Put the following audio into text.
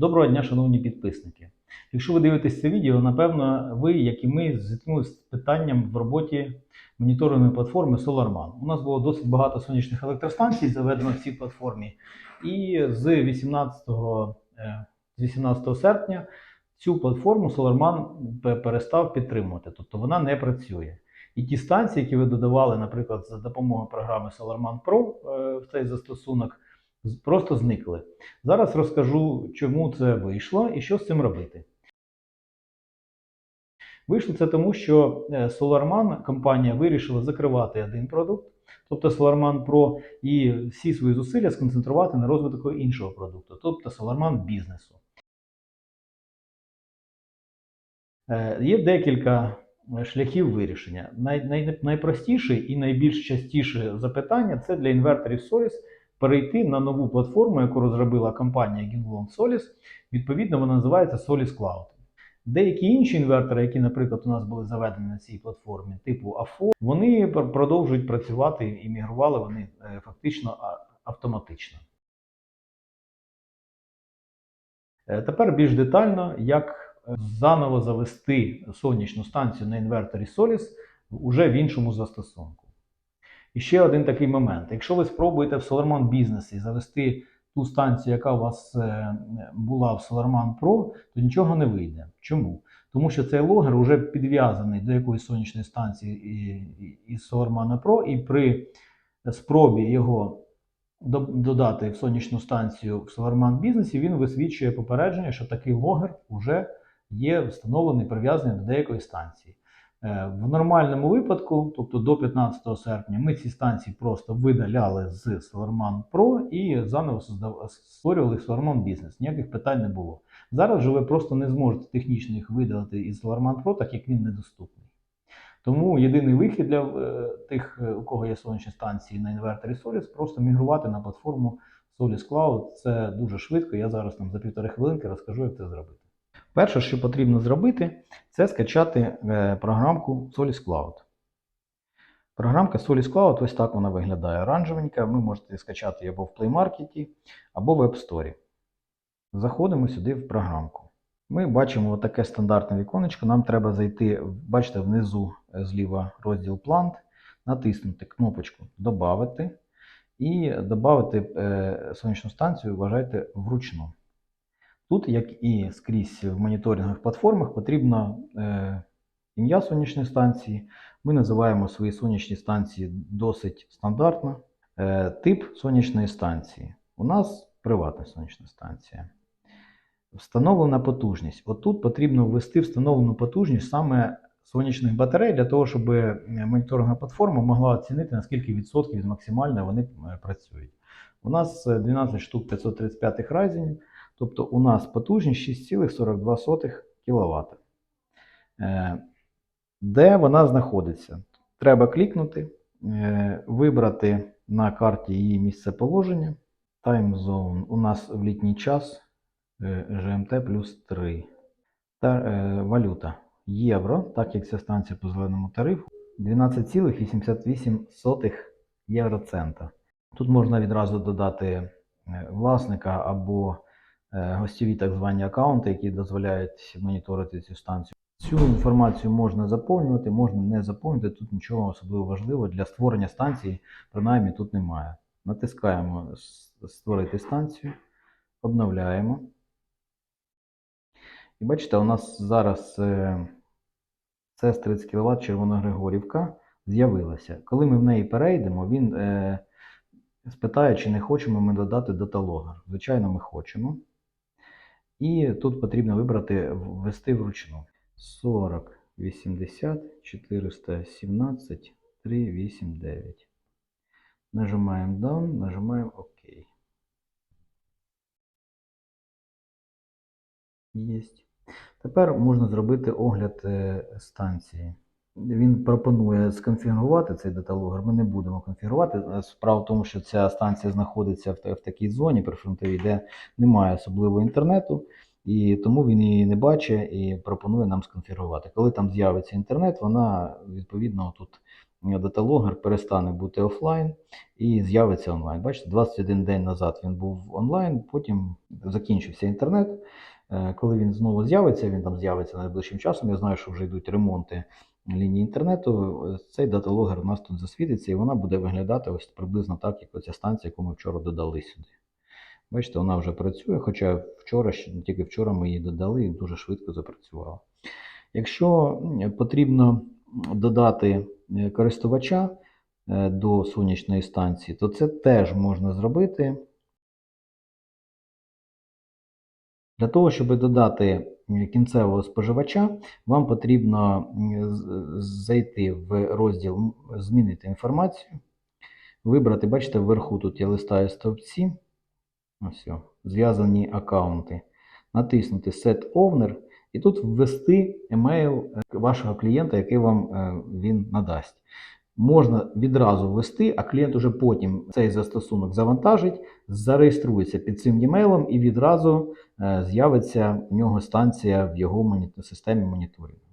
Доброго дня, шановні підписники. Якщо ви дивитесь це відео, напевно, ви, як і ми, зіткнулися з питанням в роботі моніторингової платформи SolarMan. У нас було досить багато сонячних електростанцій заведено в цій платформі, і з 18, е, з 18 серпня цю платформу SolarMan перестав підтримувати, тобто вона не працює. І ті станції, які ви додавали, наприклад, за допомогою програми SolarMan Pro е, в цей застосунок, просто зникли. Зараз розкажу, чому це вийшло і що з цим робити. Вийшло це тому, що е, SolarMan компанія вирішила закривати один продукт, тобто SolarMan Pro, і всі свої зусилля сконцентрувати на розвитку іншого продукту, тобто SolarMan бізнесу. Е, Є декілька е, шляхів вирішення. Най, най, найпростіше і найбільш частіше запитання це для інверторів Solis перейти на нову платформу, яку розробила компанія Ginlong Solis. Відповідно, вона називається Solis Cloud. Деякі інші інвертори, які, наприклад, у нас були заведені на цій платформі, типу AFO, вони продовжують працювати і мігрували вони е, фактично автоматично. Е, Тепер більш детально, як е, заново завести сонячну станцію на інверторі Solis уже в іншому застосунку. І ще один такий момент. Якщо ви спробуєте в SolarMan бізнесі завести ту станцію, яка у вас е, була в SolarMan Pro, то нічого не вийде. Чому? Тому що цей логер вже підв'язаний до якоїсь сонячної станції із SolarMan Pro, і при спробі його додати в сонячну станцію в SolarMan бізнесі, він висвічує попередження, що такий логер вже є встановлений, прив'язаний до деякої станції. Е, В нормальному випадку, тобто до 15 серпня, ми ці станції просто видаляли з SolarMan Pro і заново створювали SolarMan бізнес. Ніяких питань не було. Зараз же ви просто не зможете технічно їх видалити із SolarMan Pro, так як він недоступний. Тому єдиний вихід для е, тих, е, у кого є сонячні станції на інверторі Solis, просто мігрувати на платформу Solis Cloud. Це дуже швидко. Я зараз там за півтори хвилинки розкажу, як це зробити. Перше, що потрібно зробити, це скачати е, програмку Solis Cloud. Програмка Solis Cloud, ось так вона виглядає оранжевенька. Ви можете скачати її або в Play Market, або в App Store. Заходимо сюди в програмку. Ми бачимо таке стандартне віконечко. Нам треба зайти, бачите, внизу е, зліва розділ Plant, натиснути кнопочку Добавити і додати е, сонячну станцію, вважайте, вручну. Тут, як і скрізь в моніторингових платформах, потрібно е, ім'я сонячної станції. Ми називаємо свої сонячні станції досить стандартно. Е, тип сонячної станції. У нас приватна сонячна станція. Встановлена потужність. Отут потрібно ввести встановлену потужність саме сонячних батарей для того, щоб е, моніторингова платформа могла оцінити, наскільки відсотків від максимальної вони е, працюють. У нас е, 12 штук 535 разів, тобто у нас потужність 6,42 кВт. Е, Де вона знаходиться? Треба клікнути, е, вибрати на карті її місце положення. Zone у нас в літній час е, GMT плюс 3. Та е, валюта євро, так як ця станція по зеленому тарифу, 12,88 євроцента. Тут можна відразу додати власника або гостєві так звані аккаунти, які дозволяють моніторити цю станцію. Цю інформацію можна заповнювати, можна не заповнювати. Тут нічого особливо важливого для створення станції, принаймні тут немає. Натискаємо Створити станцію, обновляємо. І бачите, у нас зараз е, CES 30 кВт Червоногригорівка з'явилася. Коли ми в неї перейдемо, він е, спитає, чи не хочемо ми додати даталогер. Звичайно, ми хочемо. І тут потрібно вибрати ввести вручну. 40 80 417 389. Нажимаємо Down, нажимаємо ОК. Єсть. Тепер можна зробити огляд е, станції. Він пропонує сконфігурувати цей даталогер. Ми не будемо конфігурувати. Справа в тому, що ця станція знаходиться в, в такій зоні прифронтовій, де немає особливого інтернету, і тому він її не бачить і пропонує нам сконфігурувати. Коли там з'явиться інтернет, вона відповідно тут даталогер перестане бути офлайн і з'явиться онлайн. Бачите, 21 день назад він був онлайн, потім закінчився інтернет. Е, Коли він знову з'явиться, він там з'явиться найближчим часом. Я знаю, що вже йдуть ремонти лінії інтернету. Е, Цей даталогер у нас тут засвітиться, і вона буде виглядати ось приблизно так, як оця станція, яку ми вчора додали сюди. Бачите, вона вже працює, хоча вчора, тільки вчора ми її додали і дуже швидко запрацювала. Якщо потрібно додати е, користувача е, до сонячної станції, то це теж можна зробити. Для того, щоб додати кінцевого споживача, вам потрібно зайти в розділ Змінити інформацію, вибрати, бачите, вверху тут я листаю стовпці. Ось, зв'язані аккаунти. Натиснути Set Owner і тут ввести емейл е, вашого клієнта, який вам е, він надасть. Можна відразу ввести, а клієнт уже потім цей застосунок завантажить, зареєструється під цим емейлом і відразу е, з'явиться в нього станція в його системі моніторингу.